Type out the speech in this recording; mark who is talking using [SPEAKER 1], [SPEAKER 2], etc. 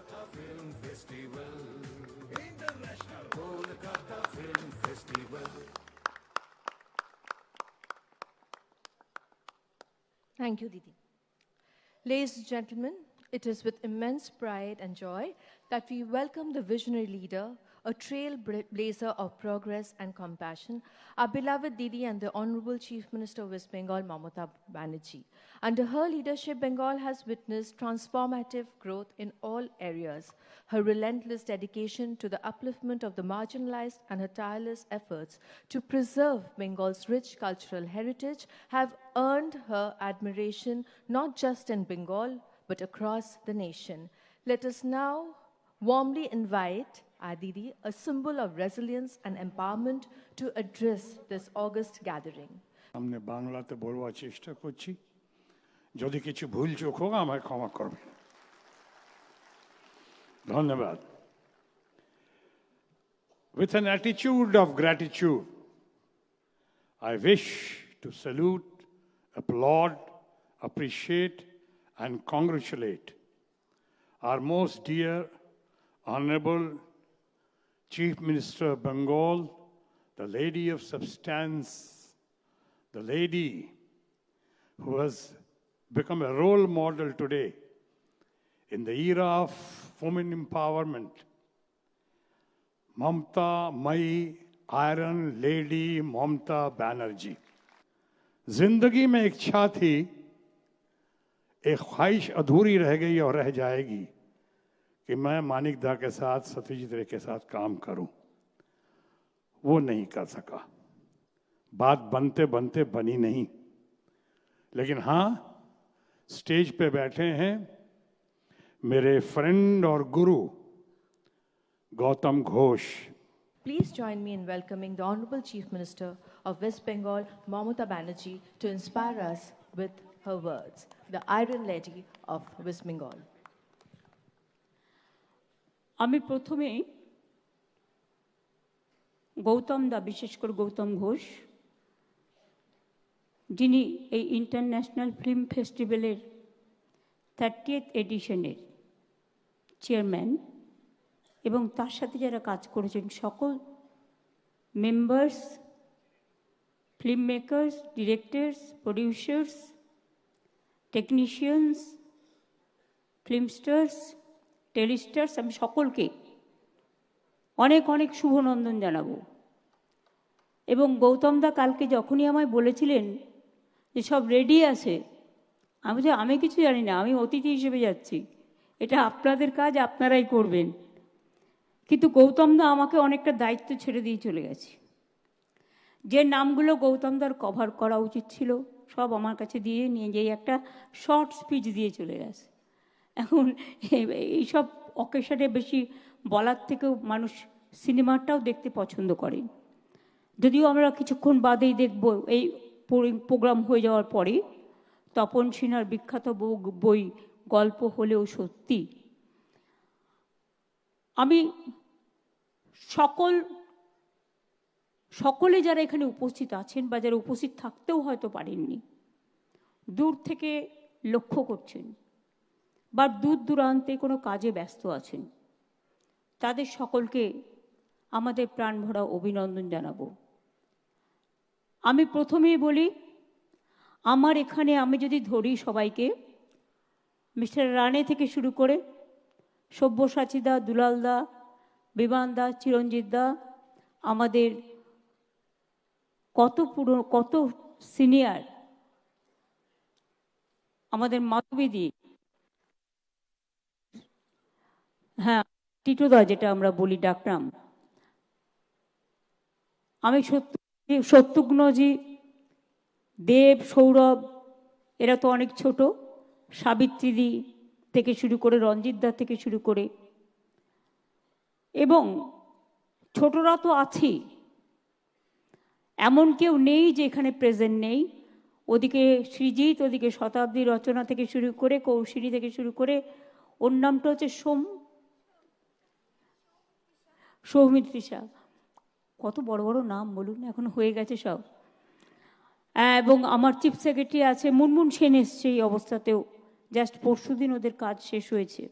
[SPEAKER 1] Kolkata Film Festival. International Kolkata Film Festival.
[SPEAKER 2] Thank you, Didi. Ladies and gentlemen, it is with immense pride and joy that we welcome the visionary leader, a trailblazer of progress and compassion, our beloved Didi and the Honorable Chief Minister of West Bengal, Mamata Banerjee. Under her leadership, Bengal has witnessed transformative growth in all areas. Her relentless dedication to the upliftment of the marginalized and her tireless efforts to preserve Bengal's rich cultural heritage have earned her admiration not just in Bengal but across the nation. Let us now warmly invite Aditi, a symbol of resilience and empowerment, to address this August gathering.
[SPEAKER 3] সামনে বাংলাতে বলবার চেষ্টা করছি যদি কিছু ভুল চোখ হোক আমায় ক্ষমা করবেন ধন্যবাদ With an attitude of gratitude, I wish to salute, applaud, appreciate, and congratulate our most dear, Honorable Chief Minister of Bengal, the lady of substance, the lady who has become a role model today in the era of women empowerment. Mamta Mai Iron Lady Mamta Banerjee. ज़िंदगी में इच्छा थी एक ख्वाहिश अधूरी रह गई और रह जाएगी कि मैं मानिक दा के साथ, सत्यजीत रे के साथ काम करूँ। वो नहीं कर सका। बात बनते बनते बनी नहीं। लेकिन हाँ स्टेज पे बैठे हैं मेरे फ्रेंड और गुरु Gautam Ghosh.
[SPEAKER 2] Please join me in welcoming the honourable chief minister of West Bengal Mamata Banerjee to inspire us with her words the iron lady of West Bengal
[SPEAKER 4] আমি প্রথমে গৌতম দা, বিশেষ করে গৌতম ঘোষ, যিনি এই ইন্টারন্যাশনাল ফিল্ম ফেস্টিভ্যালের thirtieth এডিশনের chairman এবং তার সাথে যারা কাজ করেছেন সকল members film makers directors producers technicians film stars telestars আমি সকলকে অনেক অনেক শুভনন্দন জানাব। এবং গৌতম দা কালকে যখনই আমায় বলেছিলেন যে সব রেডি আছে, আমি যে আমি কিছু জানি না, আমি অতিথি হিসেবে যাচ্ছি। এটা আপনাদের কাজ, আপনারাই করবেন। কিন্তু গৌতম দা আমাকে অনেকটা দায়িত্ব ছেড়ে দিয়ে চলে গেছে। যে নামগুলো গৌতম দার কভার করা উচিত ছিল, সব আমার কাছে দিয়ে নিয়ে যেয়ে একটা শর্ট স্পিচ দিয়ে চলে গেছে। এখন এইসব অকেশনে বেশি বলার থেকেও মানুষ সিনেমাটাও দেখতে পছন্দ করেন যদিও আমরা কিছুক্ষণ বাদেই দেখব এই প্রোগ্রাম হয়ে যাওয়ার পরে, তপন সিনহার বিখ্যাত বই, গল্প হলেও সত্যি। আমি সকল, সকলে যারা এখানে উপস্থিত আছেন বা যারা উপস্থিত থাকতেও হয়তো পারেননি, দূর থেকে লক্ষ্য করছেন। বা দূর দূরান্তে কোনো কাজে ব্যস্ত আছেন, তাদের সকলকে আমাদের প্রাণ ভরা অভিনন্দন জানাব। আমি প্রথমেই বলি, আমার এখানে আমি যদি ধরি সবাইকে, মিস্টার রানে থেকে শুরু করে সব্যসাচীদা দুলালদা দুলাল দা, বিমান দা, চিরঞ্জিত দা, আমাদের কত পুরো, কত সিনিয়র আমাদের মাধবীদি হ্যাঁ টিটোদা যেটা আমরা বলি ডাকনাম। আমি সত্য, সত্যগ্নজি, দেব, সৌরভ, এরা তো অনেক ছোট। সাবিত্রীদি থেকে শুরু করে রঞ্জিতদা থেকে শুরু করে। এবং ছোটরা তো আছেই। এমন কেউ নেই যে এখানে প্রেজেন্ট নেই। ওদিকে সৃজিত, ওদিকে শতাব্দী রচনা থেকে শুরু করে কৌশিনী থেকে শুরু করে, ওর নামটা হচ্ছে সোম। সৌমিত্রিষা কত বড় বড় নাম বলুন, এখন হয়ে গেছে সব। এবং আমার চিফ সেক্রেটারি আছে মুনমুন সেন এসছে এই অবস্থাতেও। জাস্ট পরশু দিন ওদের কাজ শেষ হয়েছে।